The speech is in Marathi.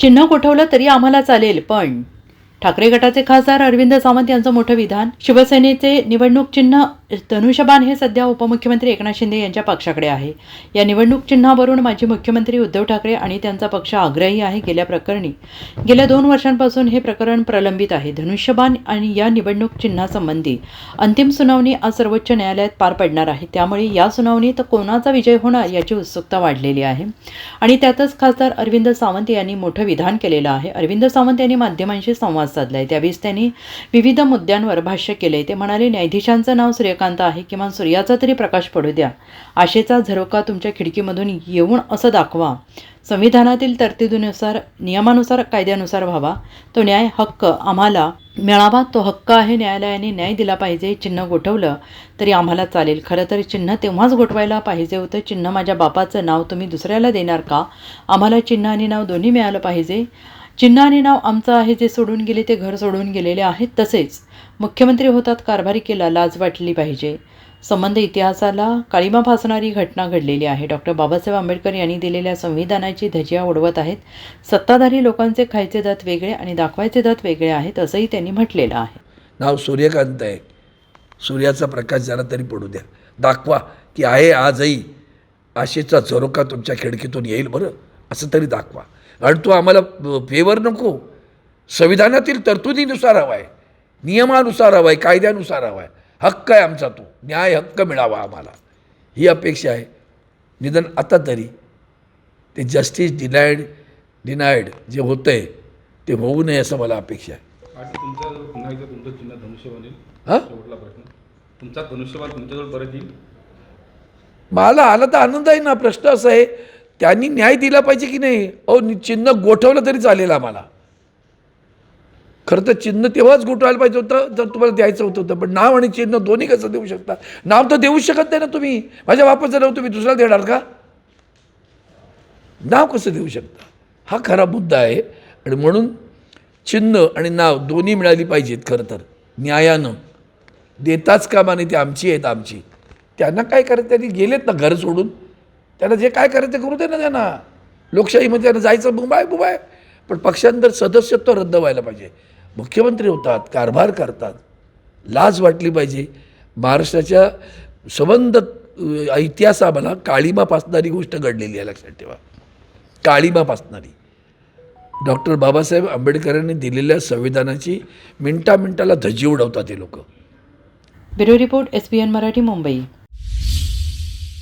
चिन्ह गोठवलं तरी आम्हाला चालेल पण ठाकरे गटाचे खासदार अरविंद सावंत यांचं मोठं विधान शिवसेनेचे निवडणूक चिन्ह धनुष्यबाण हे सध्या उपमुख्यमंत्री एकनाथ शिंदे यांच्या पक्षाकडे आहे. या निवडणूक चिन्हावरून माजी मुख्यमंत्री उद्धव ठाकरे आणि त्यांचा पक्ष आग्रही आहे गेल्या प्रकरणी. गेल्या दोन वर्षांपासून हे प्रकरण प्रलंबित आहे. धनुष्यबाण आणि या निवडणूक चिन्हासंबंधी अंतिम सुनावणी आज सर्वोच्च न्यायालयात पार पडणार आहे. त्यामुळे या सुनावणीत कोणाचा विजय होणार याची उत्सुकता वाढलेली आहे. आणि त्यातच खासदार अरविंद सावंत यांनी मोठं विधान केलेलं आहे. अरविंद सावंत यांनी माध्यमांशी संवाद साधलाय. त्यावेळी त्यांनी विविध मुद्द्यांवर भाष्य केलंय. ते म्हणाले न्यायाधीशांचं नाव सूर्यकांत आहे किमान सूर्याचा तरी प्रकाश पडू द्या. आशेचा झरोका तुमच्या खिडकीमधून येऊन असं दाखवा. संविधानातील तरतुदीनुसार नियमानुसार कायद्यानुसार व्हावा. तो न्याय हक्क आम्हाला मिळावा. तो हक्क आहे न्यायालयाने न्याय दिला पाहिजे चिन्ह गोठवलं तरी आम्हाला चालेल. खरं तर चिन्ह तेव्हाच गोठवायला पाहिजे होतं. चिन्ह माझ्या बापाचं नाव तुम्ही दुसऱ्याला देणार का? आम्हाला चिन्ह आणि नाव दोन्ही मिळालं पाहिजे. चिन्हाने नाव आमचं आहे जे सोडून गेले ते घर सोडून गेलेले आहेत तसेच मुख्यमंत्री होतात कारभारी केला लाज वाटली पाहिजे. संबंध इतिहासाला काळीमा फासणारी घटना घडलेली आहे. डॉक्टर बाबासाहेब आंबेडकर यांनी दिलेल्या संविधानाची धजिया उडवत आहेत. सत्ताधारी लोकांचे खायचे दात वेगळे आणि दाखवायचे दात वेगळे आहेत असंही त्यांनी म्हटलेलं आहे. नाव सूर्यकांत आहे. सूर्याचा प्रकाश जरा तरी पडू द्या. दाखवा की आहे आजही आशेचा झरोका तुमच्या खिडकीतून येईल बरं असं तरी दाखवा. आणि तो आम्हाला फेवर नको. संविधानातील तरतुदीनुसार हवा आहे नियमानुसार हवा आहे कायद्यानुसार हवा आहे हक्क आहे आमचा तो. न्याय हक्क मिळावा आम्हाला. ही अपेक्षा आहे. निदान आता तरी ते जस्टिस डिनायड डिनायड जे होतं आहे ते होऊ नये असं मला अपेक्षा आहे. पुन्हा एकदा तुमचं चिन्ह धनुष्यबाण येईल हां? शेवटला प्रश्न. तुमचा धनुष्यबाण तुमच्याजवळ परत येईल? मला आला तर आनंद आहे ना. प्रश्न असा आहे त्यांनी न्याय दिला पाहिजे की नाही? अहो चिन्ह गोठवलं तरी चालेल आम्हाला. खरं तर चिन्ह तेव्हाच गोठवायला पाहिजे होतं जर तुम्हाला द्यायचं होतं होतं. पण नाव आणि चिन्ह दोन्ही कसं देऊ शकता? नाव तर देऊ शकत नाही ना तुम्ही. माझ्या बापाचं नाव तुम्ही दुसऱ्याला देणार का? नाव कसं देऊ शकता? हा खरा मुद्दा आहे. आणि म्हणून चिन्ह आणि नाव दोन्ही मिळाली पाहिजेत खरं तर. न्यायानं. देताच कामाने ते ती आमची आहेत आमची. त्यांना काय करायचं? त्यांनी गेलेत ना घर सोडून. त्यांना जे काय करायचं ते करू दे ना त्यांना. लोकशाहीमध्ये त्यांना जायचं बुबाय बुबाय. पण पक्षांतर सदस्यत्व रद्द व्हायला पाहिजे. मुख्यमंत्री होतात कारभार करतात. लाज वाटली पाहिजे. महाराष्ट्राच्या संबंध अ, इतिहासाला काळीमा पासणारी गोष्ट घडलेली आहे लक्षात ठेवा. काळीमा पासणारी. डॉक्टर बाबासाहेब आंबेडकरांनी दिलेल्या संविधानाची मिनटा मिनटाला धजी उडवतात हे लोक. Bureau report S B N Marathi Mumbai.